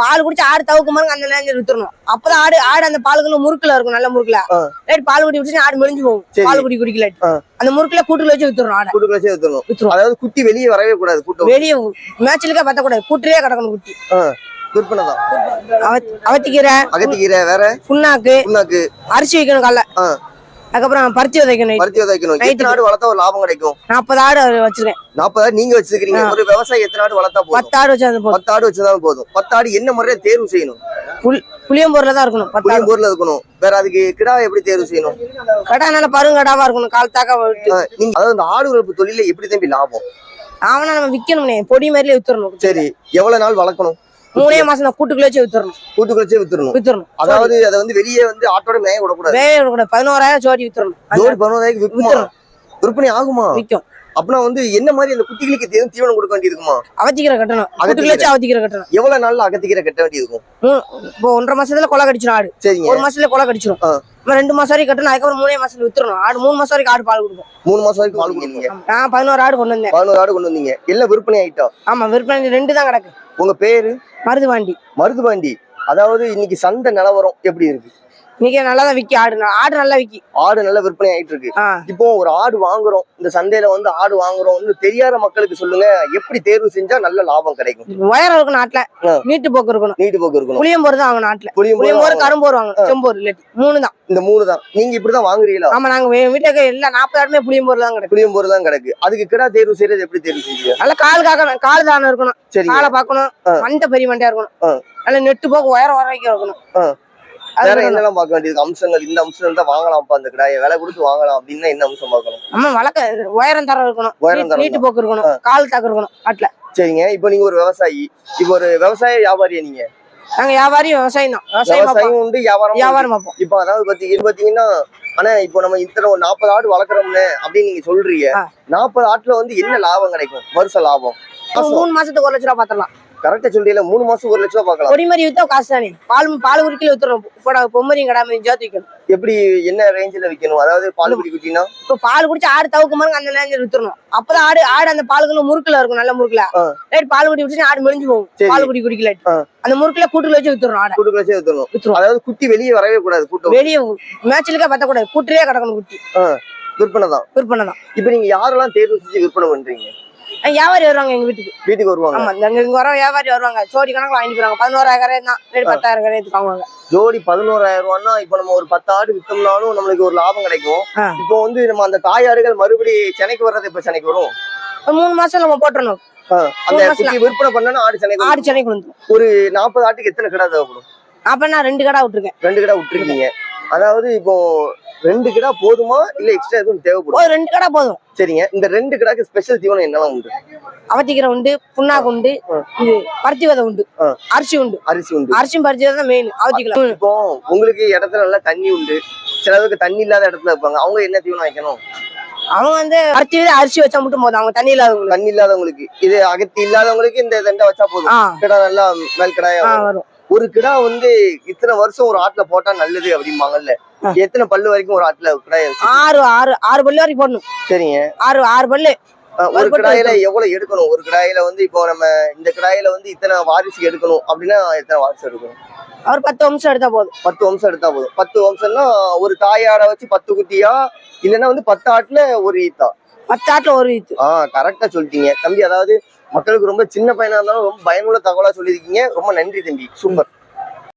பால் குடிச்சு ஆடு தவுக்கு மாதிரி அந்த நேரம் வித்துறணும். அப்பதான் ஆடு ஆடு அந்த பாலுக்குள்ள முறுக்குல இருக்கும் நல்ல முறுக்குல. ரைட் பால் குடி விட்டு ஆடு மெலிஞ்சு போகும். பால் குடி குடிக்கல. அந்த முறுக்குல கூட்டுல வச்சு வித்துறணும் ஆடை. கூட்டுக்குள்ள வச்சு வித்துறணும். வித்துருவோம் அதாவது குட்டி வெளியே வரவே கூடாது கூட்டம் வெளியே மேட்சிலுக்கே பத்தக்கூடாது. கூட்டிலே கிடக்கணும் குட்டி. அவத்திக்கீரை அகத்திக்கீரை வேற? புண்ணாக்கு புண்ணாக்கு. அரிசி வைக்கணும் காலைல. அதுக்கப்புறம் பருத்தி விதைக்கணும் பருத்தி விதைக்கணும். எத்தனை ஆடு வளர்த்தா ஒரு லாபம் கிடைக்கும்? நாற்பது ஆடு வச்சிருக்கேன். நாற்பதாயிரம் நீங்க வச்சிருக்கீங்க. ஒரு விவசாயி எத்தனை ஆடு வளர்த்தா போதும்? பத்து ஆடு வச்சு போதும். பத்து ஆடு வச்சதாலும் போதும். பத்து ஆடு என்ன முறையில தேர்வு செய்யணும்? புள் புளியம்பூர்ல தான் இருக்கணும். புளியம்பூர்ல இருக்கணும். வேற அதுக்கு கிடா எப்படி தேர்வு செய்யணும்? கடா நல்லா பருங்கடாவா இருக்கணும். கால் தாக்கா நீங்க அதாவது இந்த ஆடு வளர்ப்பு தொழில எப்படி தம்பி லாபம்? அவனா நம்ம விக்கணும்னே. பொடி மாதிரிலே வித்துறணும். சரி எவ்வளவு நாள் வளர்க்கணும்? மூணே மாசம் தான் கூட்டுக்குள்ள வச்சு வித்துறணும். கூட்டுக்குள்ளச்சே வித்துறணும். வித்துறணும். அதாவது அதை வந்து வெளியே வந்து ஆட்டோட மேய விடக்கூடாது. வேற கூட பதினோராயிரம் ஜோடி வித்துறணும். ஜோடி பதினோராயிரம் விற்குமா வித்துறணும். விற்பனை ஆகுமா? விக்கும். அப்படின்னா வந்து என்ன மாதிரி அந்த குட்டிகளுக்கு தீவனம் தீவனம் கொடுக்க வேண்டியிருக்குமா? அவத்திக்கிற கட்டணும். கூட்டுக்குள்ள வச்சு அவத்திக்கிற கட்டணும். எவ்வளவு நாள்ல அகத்திக்கீரை கட்ட வேண்டியிருக்கும்? இப்போ ஒன்றரை மாசத்துல கொலை கடிச்சிடும் ஆடு. சரிங்க. ஒரு மாசத்துல கொலை கடிச்சிடும் ரெண்டு மாசம் வரைக்கும் கட்டணும் அதுக்கப்புறம் மூணே மாசத்துல வித்துறணும். ஆடு மூணு மாசம் வரைக்கும் ஆடு பால் கொடுக்கும் மூணு மாசம் வரைக்கும் பால் கொடுங்க நான் பதினோரு ஆடு கொண்டு வந்தேன். பதினோரு ஆடு கொண்டு வந்தீங்க. எல்லாம் விற்பனை ஆயிட்டா? ஆமா விற்பனை ரெண்டு தான் கிடக்கு. உங்க பேரு? மருதுவாண்டி மருதுபாண்டி. அதாவது இன்னைக்கு சந்தை நிலவரம் எப்படி இருக்கு? இன்னைக்கு நல்லா தான் விக்கி ஆடு ஆடு நல்லா விக்கி. ஆடு நல்ல விற்பனை ஆயிட்டு இருக்கு இப்போ ஒரு ஆடு வாங்குறோம். இந்த சந்தையில வந்து ஆடு வாங்குறோம் வந்து தெரியாத மக்களுக்கு சொல்லுங்க. எப்படி தேர்வு செஞ்சா நல்ல லாபம் கிடைக்கும்? உயரம் இருக்கும் நாட்டுல. நீட்டு போக்கு இருக்கணும். நீட்டு போக்கு இருக்கணும். புளியம்போர் தான் அவங்க நாட்டுல. புளியும் புளியம்போர் கரும்போர் வாங்கணும். செம்போர் இல்லாட்டி. மூணு தான். இந்த மூணு தான். நீங்க இப்படிதான் வாங்குறீங்களா? ஆமா நாங்க வே- வீட்டுக்கு எல்லா நாற்பது ஆடுமே புளியம்போர் தான் கிடக்கு. புளியும் போர் தான் கிடக்கு. அதுக்கு கிடா தேர்வு செய்யறது எப்படி தேர்வு செய்வீங்க? நல்லா கால் காக்கணும். கால் தானம் இருக்கணும். சரிங்க. காலை பார்க்கணும். ஆ. மண்டை பெரிய மண்டையா இருக்கணும். நல்லா நெட்டு போக்கு உயரம் வரைக்கும் இருக்கணும் ஆ. அது வேற. என்னெல்லாம் பார்க்க வேண்டியது? அம்சங்கள் இந்த அம்சம் இருந்தா வாங்கலாம்ப்பா அந்த கிடாயை விலை கொடுத்து வாங்கலாம் அப்படின்னா என்ன அம்சம் பார்க்கணும்? நம்ம வளர்க்க உயரம் தரம் இருக்கணும். உயரம் தரம் நீட்டு போக்கு இருக்கணும். கால் தாக்கு இருக்கணும் ஆட்டுல சரிங்க. இப்போ நீங்க ஒரு விவசாயி. இப்போ ஒரு விவசாய வியாபாரியா நீங்க? நாங்க வியாபாரியும் விவசாயம் தான். விவசாயம் உண்டு வியாபாரம். வியாபாரம் பார்ப்போம். இப்போ அதாவது இது பாத்தீங்கன்னா ஆனா இப்போ நம்ம இத்தனை ஒரு நாற்பது ஆடு வளர்க்குறோம்னு அப்படின்னு நீங்க சொல்றீங்க. நாற்பது ஆட்டுல வந்து என்ன லாபம் கிடைக்கும்? வருஷ லாபம். மூணு மாசத்துக்கு ஒரு லட்ச ரூபா பாத்திரலாம் கரெக்டா சொல்றீங்களா மூணு மாசம் ஒரு லட்சம் ரூபாய் பார்க்கலாம். பொடி மாதிரி வித்தா காசு தானே? பால் பால் ஒரு கிலோ வித்துறோம் பொம்மரியும் கடாமையும் சேர்த்து வைக்கணும். எப்படி என்ன ரேஞ்சில விற்கணும் அதாவது பால் குடி குட்டினா? இப்போ பால் குடிச்சு ஆடு தவுக்கு மாதிரி அந்த நேரம் வித்துறணும் அப்பதான் ஆடு ஆடு அந்த பாலுக்குள்ள முறுக்குல இருக்கும் நல்ல முறுக்குல. ரைட் பால் குடி விட்டு ஆடு மெலிஞ்சு போகும். பால் குடி குடிக்கல. அந்த முறுக்குல கூட்டுல வச்சு வித்துறணும் ஆடை. கூட்டுக்குள்ள வச்சு வித்துறணும் வித்துருவோம். அதாவது குட்டி வெளியே வரவே கூடாது கூட்டம். வெளியே மேட்சிலுக்கே பத்தக்கூடாது. கூட்டிலே கிடக்கணும் குட்டி. விற்பனை தான். விற்பனை தான். இப்போ நீங்க யாரெல்லாம் தேர்வு செஞ்சு விற்பனை பண்றீங்க? வியாபாரி வருவாங்க எங்க வீட்டுக்கு. வீட்டுக்கு வருவாங்க? ஆமா இந்த இங்க வர வியாபாரி வருவாங்க. சோடி கணக்குல வாங்கிட்டு போறாங்க. பதினோராயிரம் தான். ரேட் பத்தாயிரம் கரையத்துக்கு வாங்குவாங்க. ஜோடி பதினோராயிரம் ரூபான்னா இப்போ நம்ம ஒரு பத்து ஆடு வித்தோம்னாலும் நம்மளுக்கு ஒரு லாபம் கிடைக்கும். இப்போ வந்து நம்ம அந்த தாயாடுகள் மறுபடி சென்னைக்கு வர்றது இப்ப சென்னைக்கு வரும்? மூணு மாசம் நம்ம போட்டுறணும். அந்த குட்டி விற்பனை பண்ணா ஆடு சென்னைக்கு ஆடு. சென்னைக்கு வந்துடும் ஒரு நாற்பது ஆட்டுக்கு எத்தனை கிடா தேவைப்படும்? அப்ப நான் ரெண்டு கடை விட்டுருக்கேன். ரெண்டு கிடா விட்டுருக்கீங்க. அதாவது இப்போ ரெண்டு கிடா போதுமா? இல்ல எக்ஸ்ட்ரா எதுவும் தேவைப்படும்? ரெண்டு கடை போதும். சரிங்க. இந்த ரெண்டு கிடாக்கு ஸ்பெஷல் தீவனம் என்னெல்லாம் உண்டு? அவத்திக்கீரை உண்டு புண்ணாக்கு உண்டு. இது பருத்தி விதை உண்டு. அரிசி உண்டு. அரிசி உண்டு. அரிசியும் பருத்தி தான் மெயின் அவத்திக்கீரை. இப்போ உங்களுக்கு இடத்துல நல்லா தண்ணி உண்டு. சிலருக்கு தண்ணி இல்லாத இடத்துல இருப்பாங்க அவங்க என்ன தீவனம் வைக்கணும்? அவங்க வந்து பருத்தி விதை அரிசி வச்சா மட்டும் போதும். அவங்க தண்ணி இல்லாதவங்களுக்கு. தண்ணி இல்லாதவங்களுக்கு. இது அகத்தி இல்லாதவங்களுக்கு இந்த தண்டை வச்சா போதும். கிடா நல்லா மேல் கிடாயா வரும். ஒரு கிடா வந்து இத்தனை வருஷம் ஒரு ஆட்டுல போட்டா நல்லது அப்படிம்பாங்கல்ல. எத்தனை பல்லு வரைக்கும் ஒரு ஆட்டுல வச்சு ஆறு ஆறு ஆறு பல்லு வரைக்கும் போடணும். சரிங்க. ஆறு ஆறு பல்லு. ஒரு கிடாயில எவ்வளவு எடுக்கணும்? ஒரு கிடாயில வந்து இப்போ நம்ம இந்த கிடாயில வந்து இத்தனை வாரிசு எடுக்கணும் அப்படின்னா எத்தனை வாரிசு எடுக்கணும்? அவர் பத்து நிமிஷம் எடுத்தா போதும். பத்து வம்சம் எடுத்தா போதும். பத்து வம்சம்னா ஒரு தாயாடை வச்சு பத்து குட்டியா இல்லைன்னா வந்து பத்து ஆட்டுல ஒரு ஈத்தா. பத்து ஆட்டுல ஒரு இது ஆஹ் கரெக்டா சொல்லிட்டீங்க. தம்பி அதாவது மக்களுக்கு ரொம்ப சின்ன பையனா இருந்தாலும் ரொம்ப பயனுள்ள தகவலா சொல்லியிருக்கீங்க. ரொம்ப நன்றி தம்பி. சூப்பர்.